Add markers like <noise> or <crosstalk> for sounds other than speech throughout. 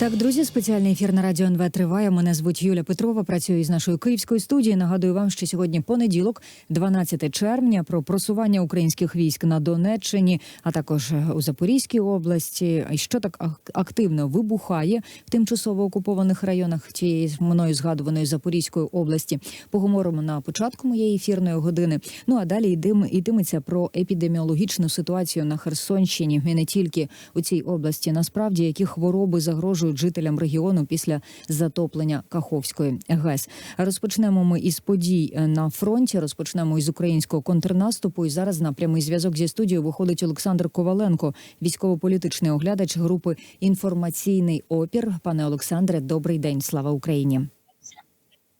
Так, друзі, спеціальний ефір на радіо НВ триває. Мене звуть Юля Петрова. Працюю із нашої київської студії. Нагадую вам, що сьогодні понеділок, 12 червня, про просування українських військ на Донеччині, а також е, у Запорізькій області. Що так ак- активно вибухає в тимчасово окупованих районах тієї мною згадуваної Запорізької області. Поговоримо на початку моєї ефірної години. Ну а далі йдем, йтиметься про епідеміологічну ситуацію на Херсонщині і не тільки у цій області. Насправді, які хвороби загрожують жителям регіону після затоплення Каховської ГЕС. Розпочнемо ми із подій е, на фронті. Розпочнемо із українського контрнаступу. І зараз на прямий зв'язок зі студією виходить Олександр Коваленко, військово-політичний оглядач групи Інформаційний опір. Пане Олександре, добрий день. Слава Україні.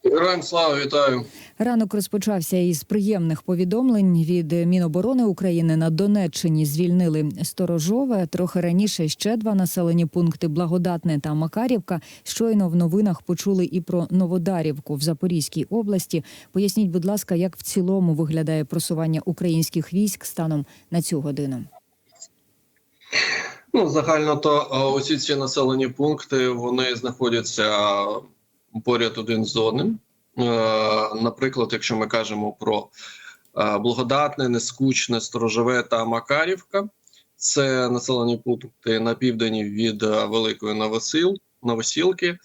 Героям слава вітаю. Ранок розпочався із приємних повідомлень від Міноборони України на Донеччині. Звільнили Сторожове. Трохи раніше ще два населені пункти Благодатне та Макарівка. Щойно в новинах почули і про Новодарівку в Запорізькій області. Поясніть, будь ласка, як в цілому виглядає просування українських військ станом на цю годину. Ну загально то е, усі ці населені пункти вони знаходяться поряд один з одним. Е, Наприклад, якщо ми кажемо про е, благодатне, нескучне, сторожове та Макарівка, це населені пункти на південь від е, Великої Новосил, Новосілки,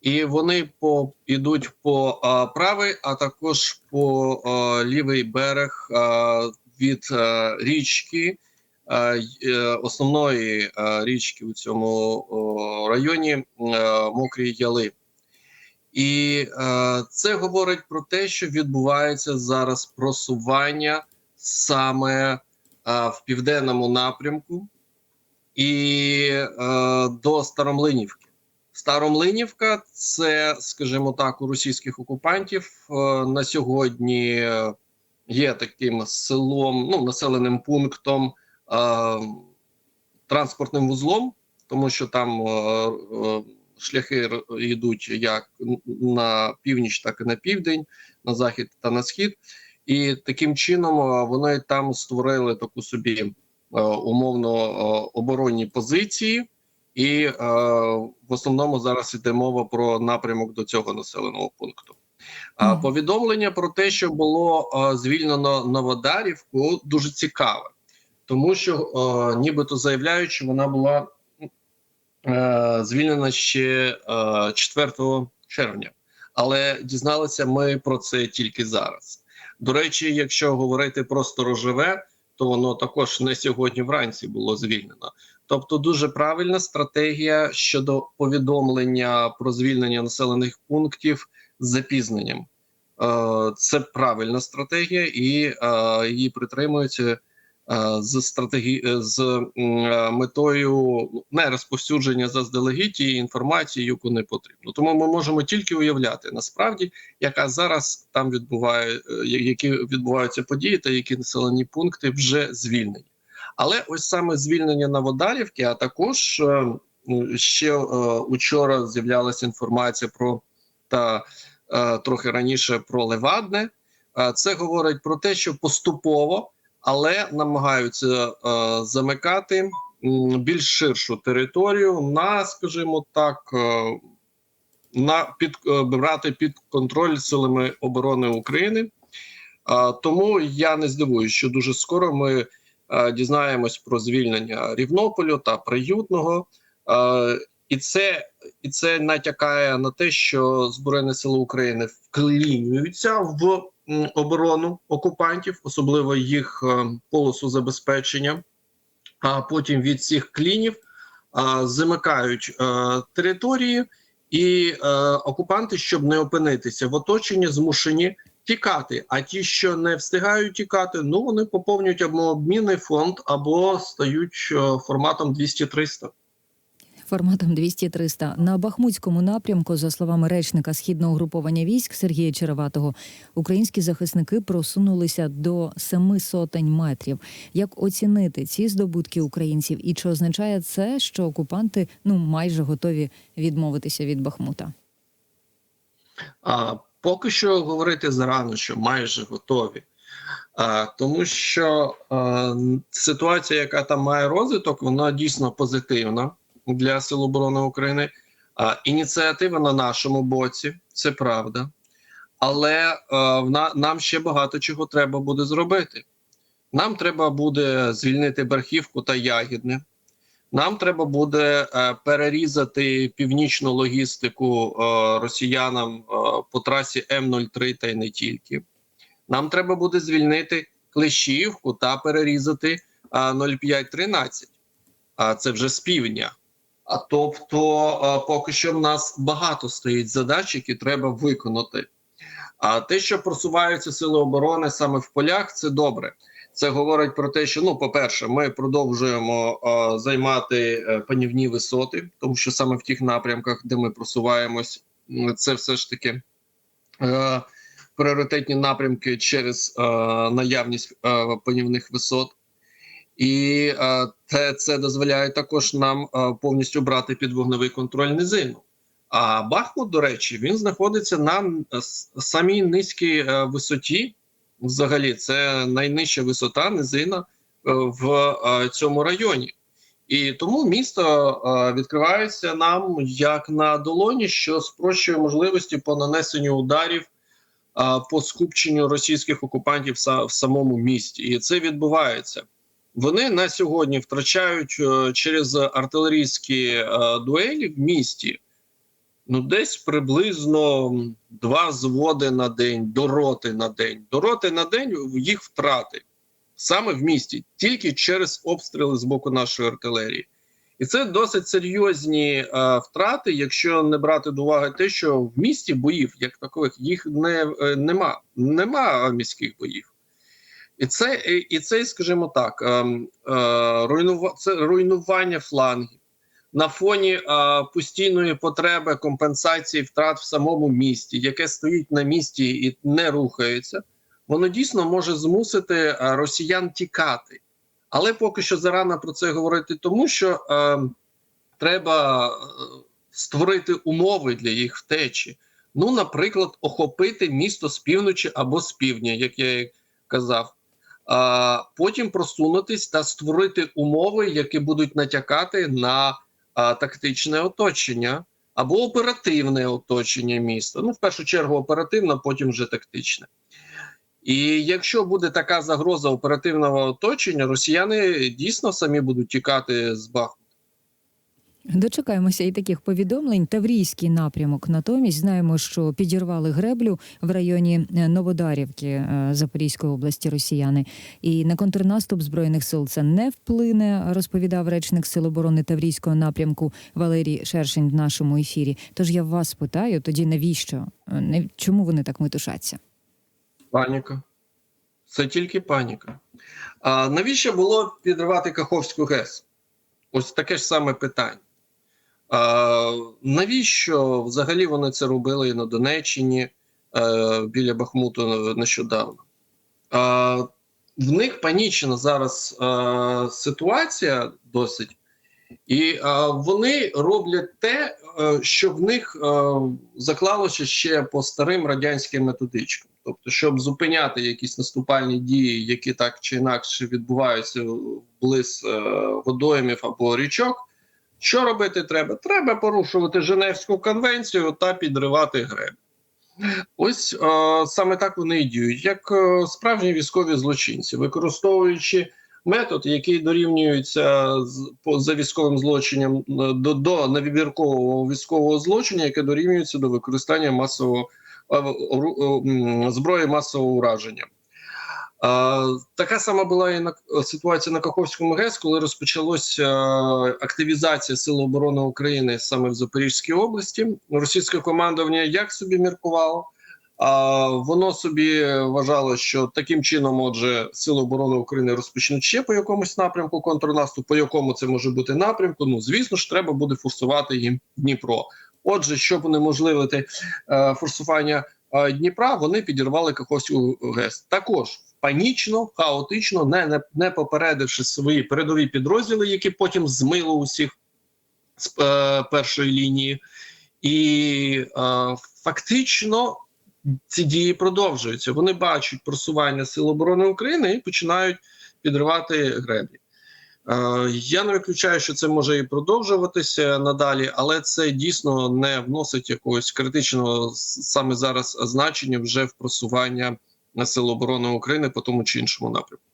і вони по йдуть по е, правий, а також по е, лівий берег е, від е, річки. е, основної е, річки у цьому о, районі е, Мокрі Яли. І е, це говорить про те, що відбувається зараз просування саме е, в південному напрямку і е, до Старомлинівки. Старомлинівка це, скажімо так, у російських окупантів е, на сьогодні є таким селом, ну населеним пунктом е, транспортним вузлом, тому що там е, е, шляхи йдуть як на північ, так і на південь, на захід та на схід. І таким чином е, вони там створили таку собі е, умовно е, оборонні позиції. І е, в основному зараз іде мова про напрямок до цього населеного пункту. А повідомлення про те, що було е, звільнено Новодарівку, дуже цікаве, тому що е, нібито заявляють, що вона була звільнена ще е, 4 червня, але дізналися ми про це тільки зараз. До речі, якщо говорити про сторожеве, то воно також не сьогодні вранці було звільнено. Тобто, дуже правильна стратегія щодо повідомлення про звільнення населених пунктів з запізненням. Е, Це правильна стратегія, і е, її притримуються е, з стратегі... е, з е, метою не розповсюдження заздалегідь тієї інформації, яку не потрібно. Тому ми можемо тільки уявляти насправді, яка зараз там відбуває, е, які відбуваються події, та які населені пункти вже звільнені. Але ось саме звільнення Новодарівки, а також е, ну, ще е, учора з'являлася інформація про та е, трохи раніше про Левадне. Е, це говорить про те, що поступово, але намагаються е, замикати більш ширшу територію на, скажімо так, е, на під е, брати під контроль силами оборони України. Тому я не здивуюся, що дуже скоро ми дізнаємось про звільнення Рівнополю та Приютного. І це і це натякає на те, що Збройні Сили України вклінюються в оборону окупантів, особливо їх е, полосу забезпечення. А потім від цих клінів замикають е, території, і е, окупанти, щоб не опинитися в оточенні, змушені тікати. А ті, що не встигають тікати, ну вони поповнюють або обмінний фонд, або стають форматом 200-300. Форматом 200-300. На Бахмутському напрямку, за словами речника східного угруповання військ Сергія Череватого, українські захисники просунулися до семи сотень метрів. Як оцінити ці здобутки українців, і чи означає це, що окупанти ну майже готові відмовитися від Бахмута? А поки що говорити зарано, що майже готові. А, тому що а, ситуація, яка там має розвиток, вона дійсно позитивна для Сил оборони України. А, ініціатива на нашому боці, це правда. Але а, вна- нам ще багато чого треба буде зробити. Нам треба буде звільнити Берхівку та Ягідне. Нам треба буде е, перерізати північну логістику е, росіянам е, по трасі М03 та й не тільки. Нам треба буде звільнити Клещіївку та перерізати е, 0513. А це вже з півдня. А тобто, е, поки що в нас багато стоїть задач, які треба виконати. А те, що просуваються сили оборони саме в полях, це добре. Це говорить про те, що ну, по-перше, ми продовжуємо е, займати е, панівні висоти, тому що саме в тих напрямках, де ми просуваємось, це все ж таки е, пріоритетні напрямки через е, наявність е, панівних висот. І е, те, це дозволяє також нам е, повністю брати під вогневий контроль низину. А Бахмут, до речі, він знаходиться на самій низькій е, висоті. Взагалі, це найнижча висота низина в цьому районі. І тому місто відкривається нам як на долоні, що спрощує можливості по нанесенню ударів по скупченню російських окупантів в самому місті. І це відбувається. Вони на сьогодні втрачають е, через артилерійські е, дуелі в місті ну десь приблизно два зводи на день, до роти на день. До роти на день їх втрати саме в місті, тільки через обстріли з боку нашої артилерії. І це досить серйозні е, втрати, якщо не брати до уваги те, що в місті боїв, як такових, їх не, е, нема. Нема міських боїв. І це, і, це, скажімо так, е, е, руйнува, руйнування флангів на фоні е, постійної потреби компенсації втрат в самому місті, яке стоїть на місці і не рухається, воно дійсно може змусити е, росіян тікати. Але поки що зарано про це говорити, тому що е, треба створити умови для їх втечі. Ну, наприклад, охопити місто з півночі або з півдня, як я казав. А потім просунутись та створити умови, які будуть натякати на тактичне оточення або оперативне оточення міста. Ну, в першу чергу, оперативне, потім вже тактичне. І якщо буде така загроза оперативного оточення, росіяни дійсно самі будуть тікати з Бахмута. Дочекаємося і таких повідомлень. Таврійський напрямок натомість знаємо, що підірвали греблю в районі е, Новодарівки е, Запорізької області Росіяни. І на контрнаступ збройних сил це не вплине, розповідав речник Сил оборони Таврійського напрямку Валерій Шершень в нашому ефірі. Тож я вас питаю, тоді навіщо? Е, не- Чому вони так метушаться? Паніка. Це тільки паніка. А навіщо було підривати Каховську ГЕС? Ось таке ж саме питання. Навіщо взагалі вони це робили на Донеччині е, біля Бахмуту нещодавно? В них панічна зараз е, ситуація досить, і е, вони роблять те, що в них заклалося ще по старим радянським методичкам. Тобто, щоб зупиняти якісь наступальні дії, які так чи інакше відбуваються близ е, водоймів або річок. Що робити треба? Треба порушувати Женевську конвенцію та підривати греблі. Ось е, саме так вони і діють, як е, справжні військові злочинці, використовуючи метод, який дорівнюється з, по, за військовим злочином е, до, до невибіркового військового злочину, яке дорівнюється до використання масового ору- е, м, зброї масового ураження. Така сама була і на ситуація на Каховському ГЕС, коли розпочалася е, активізація Сил оборони України саме в Запорізькій області. Російське командування як собі міркувало, а воно собі вважало, що таким чином, отже, Сили оборони України розпочнуть ще по якомусь напрямку контрнаступ, по якому це може бути напрямку. Ну звісно ж, треба буде форсувати їм Дніпро. Отже, щоб унеможливити е, форсування е, Дніпра, вони підірвали Каховську ГЕС. Також панічно, хаотично, не, не, не попередивши свої передові підрозділи, які потім змило усіх з е, першої лінії, і е, фактично ці дії продовжуються. Вони бачать просування Сил оборони України і починають підривати греблі. Е, Я не виключаю, що це може і продовжуватися надалі, але це дійсно не вносить якогось критичного саме зараз значення вже в просування Сил оборони України по тому чи іншому напрямку.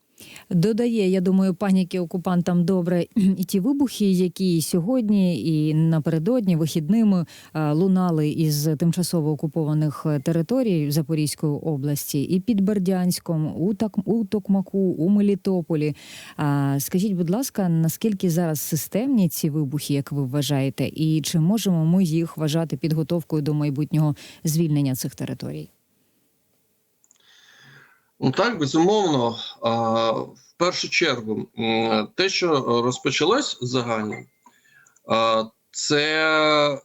Додає, я думаю, паніки окупантам добре і ті вибухи, які сьогодні і напередодні вихідними е, лунали із тимчасово окупованих е, територій Запорізької області, і під Бердянськом, у Так у Токмаку, у Мелітополі. А скажіть, будь ласка, наскільки зараз системні ці вибухи, як ви вважаєте, і чи можемо ми їх вважати підготовкою до майбутнього звільнення цих територій? Ну так, безумовно. В першу чергу, те, що розпочалось загально, це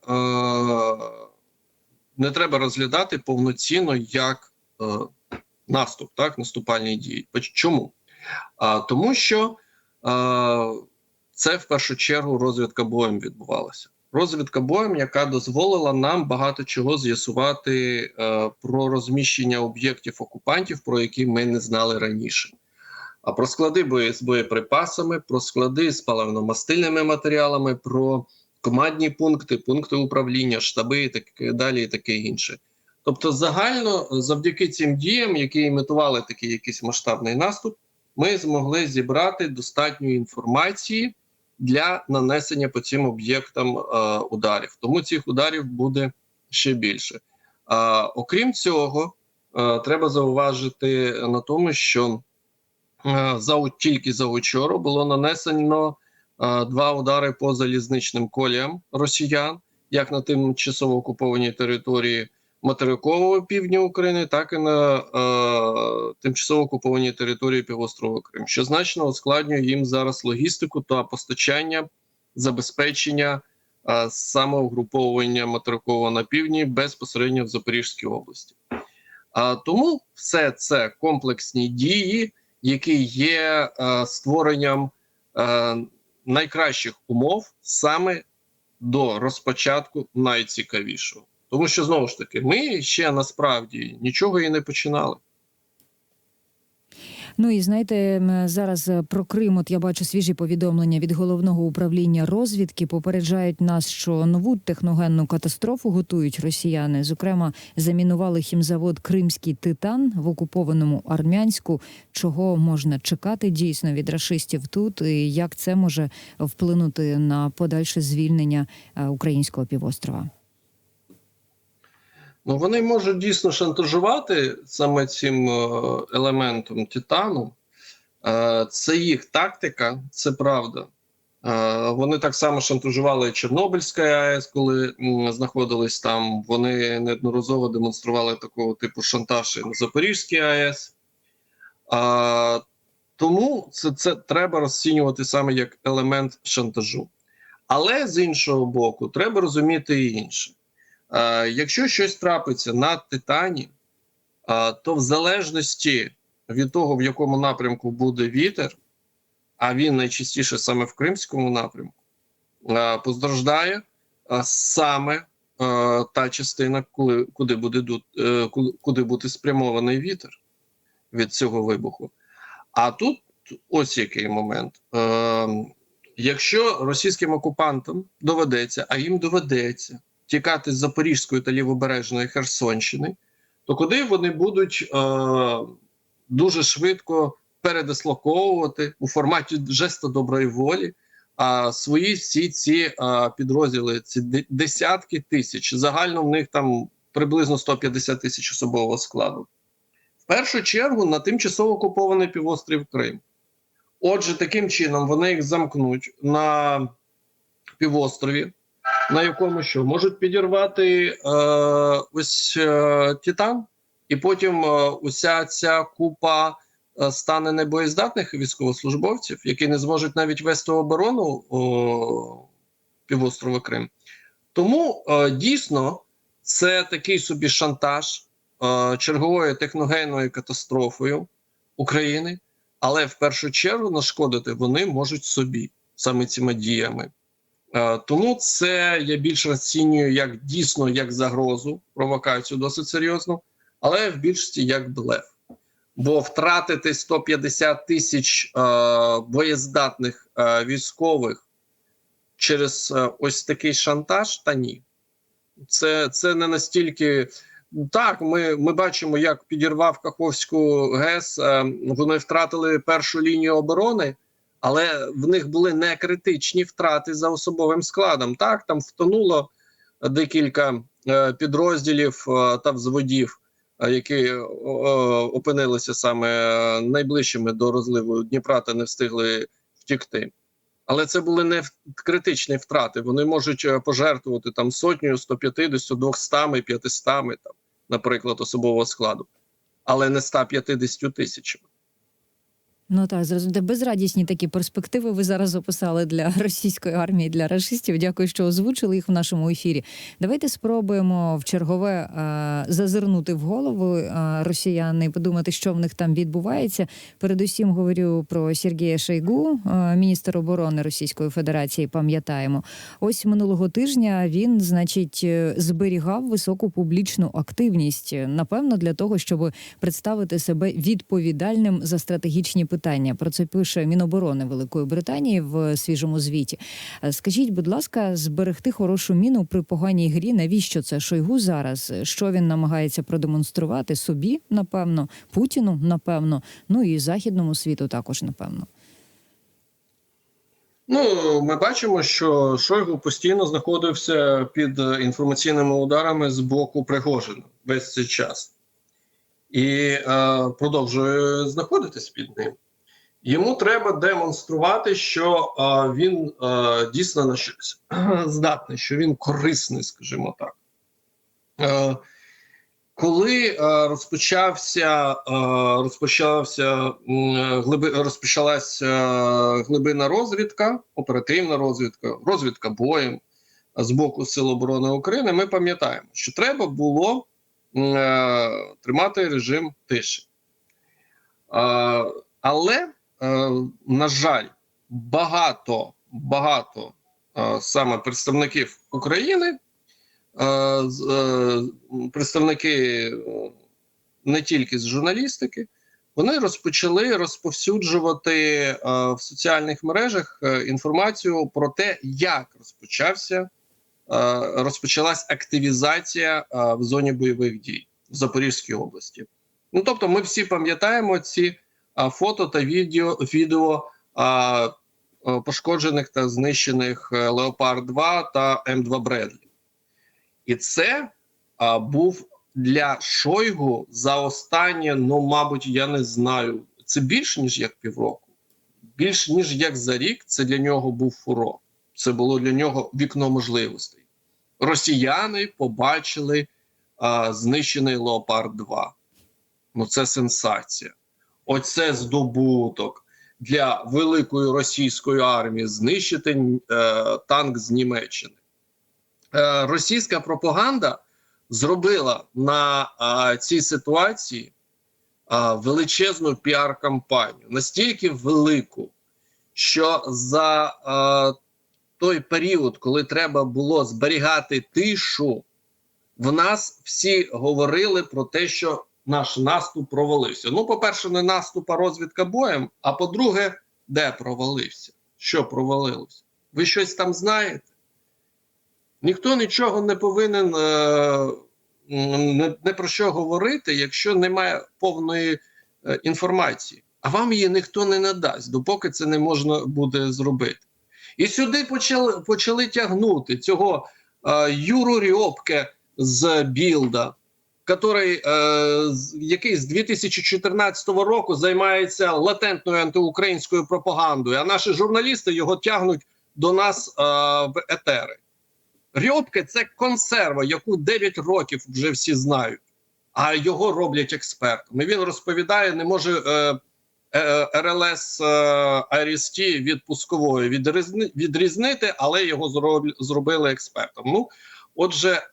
не треба розглядати повноцінно як е, наступ, так, наступальні дії. Чому? А, Тому що а, це в першу чергу розвідка боєм відбувалася. Розвідка боєм, яка дозволила нам багато чого з'ясувати е, про розміщення об'єктів окупантів, про які ми не знали раніше. А про склади бої з боєприпасами, про склади з паливно-мастильними матеріалами, про командні пункти, пункти управління, штаби і таке далі, і таке інше. Тобто, загально, завдяки цим діям, які імітували такий якийсь масштабний наступ, ми змогли зібрати достатньо інформації для нанесення по цим об'єктам е, ударів. Тому цих ударів буде ще більше. Окрім цього, е, треба зауважити на тому, що е, за тільки за учора було нанесено два удари по залізничним коліям росіян, як на тимчасово окупованій території материкового півдня України, так і на е, тимчасово окупованій території півострова Крим, що значно ускладнює їм зараз логістику та постачання забезпечення е, самоугруповування материкового на півдні безпосередньо в Запорізькій області. А тому все це комплексні дії, які є е, створенням е, найкращих умов саме до розпочатку найцікавішого. Тому що знову ж таки, ми ще насправді нічого і не починали. Ну і знаєте, зараз е, про Крим. От я бачу свіжі повідомлення від головного управління розвідки. Попереджають нас, що нову техногенну катастрофу готують росіяни. Зокрема, замінували хімзавод Кримський Титан в окупованому Армянську. Чого можна чекати дійсно від рашистів тут? І як це може вплинути на подальше звільнення е, українського півострова? Ну, вони можуть дійсно шантажувати саме цим е, елементом титану. Е, Це їх тактика, це правда. Е, Вони так само шантажували Чорнобильська АЕС, коли знаходились там. Вони неодноразово демонстрували такого типу шантаж на Запорізькій АЕС. А, тому це, це треба розцінювати саме як елемент шантажу. Але з іншого боку, треба розуміти і інше. Е, Якщо щось трапиться на Титані, е, то в залежності від того, в якому напрямку буде вітер, а він найчастіше саме в Кримському напрямку, е, постраждає саме та частина, куди, буде, куди буде спрямований вітер від цього вибуху. А тут ось який момент. Якщо російським окупантам доведеться, а їм доведеться тікати з Запорізької та лівобережної Херсонщини, то куди вони будуть е, дуже швидко передислоковувати у форматі жесту доброї волі а свої всі ці а, підрозділи, ці десятки тисяч. Загально в них там приблизно 150 тисяч особового складу. В першу чергу на тимчасово окупований півострів Крим. Отже, таким чином вони їх замкнуть на півострові, на якому що можуть підірвати е, ось е, Титан, і потім е, уся ця купа е, стане небоєздатних військовослужбовців, які не зможуть навіть вести оборону о, півострова Крим. Тому е, дійсно це такий собі шантаж е, черговою техногенною катастрофою України, але в першу чергу нашкодити вони можуть собі саме цими діями. Е, Тому це я більше розцінюю як дійсно як загрозу, провокацію досить серйозну. але в більшості як блеф. Бо втратити 150 тисяч е, боєздатних е, військових через е, ось такий шантаж, та ні. Це, це не настільки. Так, ми, ми бачимо, як підірвав Каховську ГЕС. Е, вони втратили першу лінію оборони, але в них були не критичні втрати за особовим складом. Так, там втонуло декілька е, підрозділів е, та взводів, е, які опинилися саме найближчими до розливу Дніпра та не встигли втікти. Але це були не критичні втрати. Вони можуть пожертвувати там сотнею, 150, 200, 500, там, наприклад, особового складу, але не 150 тисячами. Ну так, зрозумієте, безрадісні такі перспективи ви зараз описали для <laughs> російської армії, для рашистів. Дякую, що озвучили їх в нашому ефірі. Давайте спробуємо в чергове е, зазирнути в голову е, росіян і подумати, що в них там відбувається. Передусім говорю про Сергія Шойгу, е, міністр оборони Російської Федерації. Пам'ятаємо, ось минулого тижня він, значить, зберігав високу публічну активність. Напевно, для того, щоб представити себе відповідальним за стратегічні питання. Про це пише Міноборони Великої Британії в свіжому звіті. Е, Скажіть, будь ласка, зберегти хорошу міну при поганій грі. Навіщо це Шойгу зараз? Що він намагається продемонструвати собі? Напевно, Путіну, напевно, ну і західному світу також напевно. Ну, ми бачимо, що Шойгу постійно знаходився під інформаційними ударами з боку Пригожина весь цей час і е, продовжує знаходитись під ним. Йому треба демонструвати, що е, він е, дійсно на щось <clears throat> здатний, що він корисний, скажімо так. Е, коли е, розпочався, е, розпочався глиби, розпочалася глибинна розвідка, оперативна розвідка, розвідка боєм з боку Сил оборони України, ми пам'ятаємо, що треба було м, е, тримати режим тиші. Е, але, на жаль, багато, багато е, саме представників України е, е, представники е, не тільки з журналістики, вони розпочали розповсюджувати е, в соціальних мережах е, інформацію про те, як розпочався е, розпочалась активізація е, в зоні бойових дій в Запорізькій області. Ну тобто, ми всі пам'ятаємо ці е, фото та відео, відео е, пошкоджених та знищених Леопард 2 та М2 Бредлі. І це був для Шойгу за останнє, ну, мабуть, я не знаю. Це більше, ніж як півроку. Більше, ніж як за рік, це для нього був фурор. Це було для нього вікно можливостей. Росіяни побачили а, знищений Леопард 2. Ну, це сенсація. Оце здобуток для великої російської армії знищити е, танк з Німеччини. Е, російська пропаганда зробила на а, цій ситуації а, величезну піар-кампанію, настільки велику, що за а, той період, коли треба було зберігати тишу, в нас всі говорили про те, що наш наступ провалився. Ну, по-перше, не наступ, а розвідка боєм. А по-друге, де провалився? Що провалилося? Ви щось там знаєте? Ніхто нічого не повинен е, не, не про що говорити, якщо немає повної е, інформації. А вам її ніхто не надасть, допоки це не можна буде зробити. І сюди почали, почали тягнути цього е, Юру Рьопке з Білда, який, е, який з 2014 року займається латентною антиукраїнською пропагандою, а наші журналісти його тягнуть до нас е, в етери. Рьобки це консерва, яку 9 років вже всі знають, а його роблять експертом. Він розповідає, не може е, е, РЛС е, АРСТ від пускової відрізни, відрізнити, але його зроб, зробили експертом. Ну, отже,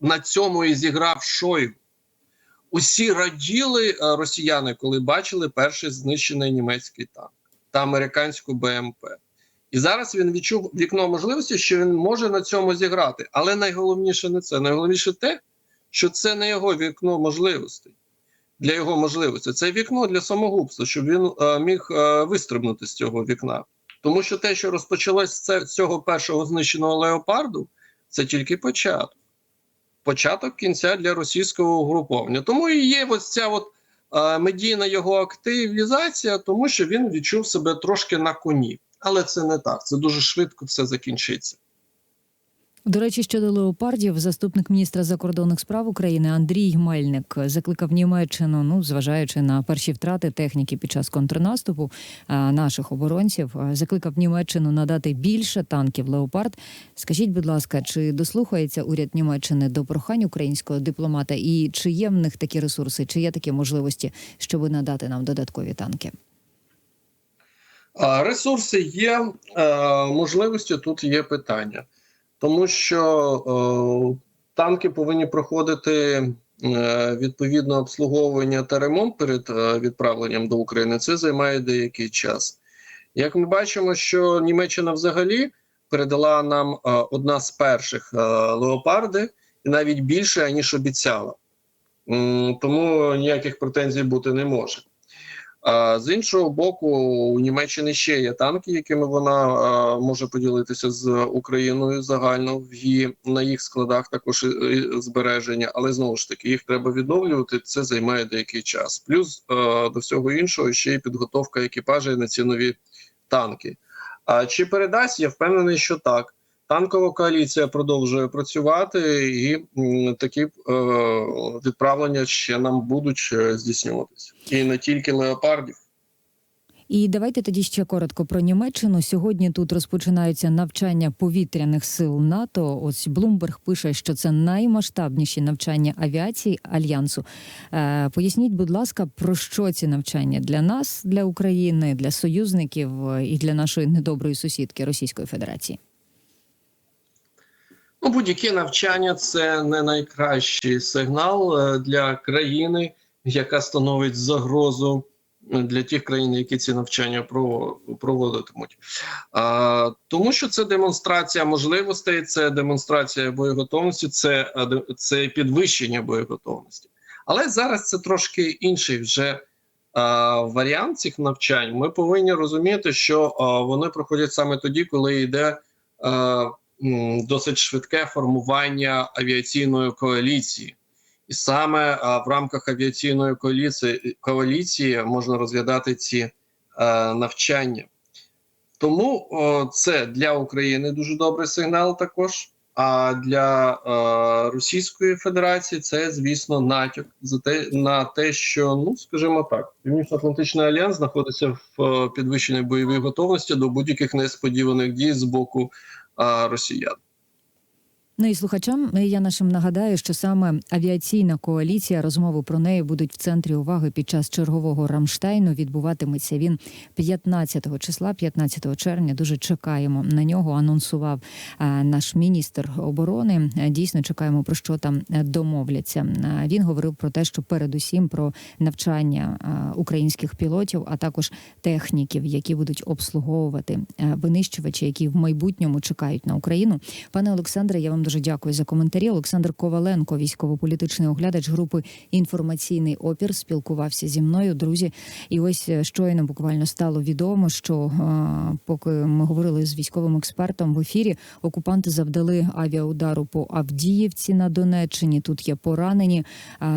на цьому і зіграв Шойгу. Усі раділи е, росіяни, коли бачили перший знищений німецький танк та американську БМП. І зараз він відчув вікно можливості, що він може на цьому зіграти. Але найголовніше не це. Найголовніше те, що це не його вікно можливостей. Для його можливостей це вікно для самогубства, щоб він е, міг е, вистрибнути з цього вікна. Тому що те, що розпочалось з цього першого знищеного леопарду, це тільки початок. Початок кінця для російського угруповання. Тому і є ось ця от е, медійна його активізація, тому що він відчув себе трошки на коні. Але це не так. Це дуже швидко все закінчиться. До речі, щодо леопардів, заступник міністра закордонних справ України Андрій Мельник закликав Німеччину, ну зважаючи на перші втрати техніки під час контрнаступу а, наших оборонців, закликав Німеччину надати більше танків леопард. Скажіть, будь ласка, чи дослухається уряд Німеччини до прохань українського дипломата, і чи є в них такі ресурси, чи є такі можливості, щоб надати нам додаткові танки? Ресурси є, е, можливості тут є питання, тому що е, танки повинні проходити е, відповідне обслуговування та ремонт перед е, відправленням до України. Це займає деякий час. Як ми бачимо, що Німеччина взагалі передала нам одна з перших леопарди, і навіть більше аніж обіцяла. Тому ніяких претензій бути не може. З іншого боку, у Німеччини ще є танки, якими вона може поділитися з Україною загально в її на їх складах також збереження, але знову ж таки їх треба відновлювати. Це займає деякий час. Плюс до всього іншого ще й підготовка екіпажей на ці нові танки. А чи передасть? Я впевнений, що так. Танкова коаліція продовжує працювати, і такі е, відправлення ще нам будуть е, здійснюватися. І не тільки леопардів. І давайте тоді ще коротко про Німеччину. Сьогодні тут розпочинаються навчання повітряних сил НАТО. Ось Блумберг пише, що це наймасштабніші навчання авіації альянсу. Е, поясніть, будь ласка, про що ці навчання для нас, для України, для союзників е, і для нашої недоброї сусідки Російської Федерації. Ну, будь-яке навчання це не найкращий сигнал е, для країни, яка становить загрозу е, для тих країн, які ці навчання проводитимуть. А, тому що це демонстрація можливостей, це демонстрація боєготовності, це, е, це підвищення боєготовності. Але зараз це трошки інший вже а, варіант цих навчань. Ми повинні розуміти, що а, вони проходять саме тоді, коли йде. Досить швидке формування авіаційної коаліції. І саме в рамках авіаційної коаліції, коаліції можна розглядати ці е, навчання. Тому це для України дуже добрий сигнал також. А для е, Російської Федерації це, звісно, натяк за те, на те, що, ну скажімо так, Північно-Атлантичний альянс знаходиться в е, підвищеній бойовій готовності до будь-яких несподіваних дій з боку росіян. Ну і слухачам я нашим нагадаю, що саме авіаційна коаліція розмови про неї будуть в центрі уваги під час чергового Рамштайну. Відбуватиметься він 15 числа, 15 червня. Дуже чекаємо на нього. Анонсував е, наш міністр оборони. Е, Дійсно чекаємо про що там е, домовляться. Він говорив про те, що передусім про навчання українських пілотів, а також техніків, які будуть обслуговувати винищувачі, які в майбутньому чекають на Україну. Пане Олександре, я вам дуже дякую за коментарі. Олександр Коваленко, військово-політичний оглядач групи інформаційний опір, спілкувався зі мною. Друзі, і ось е, щойно буквально стало відомо, що е, поки ми говорили з військовим експертом в ефірі, окупанти завдали авіаудару по Авдіївці на Донеччині. Тут є поранені.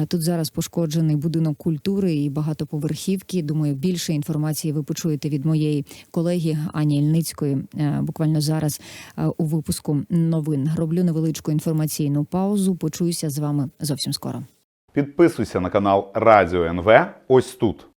Тут зараз пошкоджений будинок культури і багатоповерхівки. Думаю, більше інформації ви почуєте від моєї колеги Ані Ільницької. е, Буквально зараз е, у випуску новин роблю невеличку інформаційну паузу. Почуюся з вами зовсім скоро. Підписуйся на канал Радіо НВ ось тут.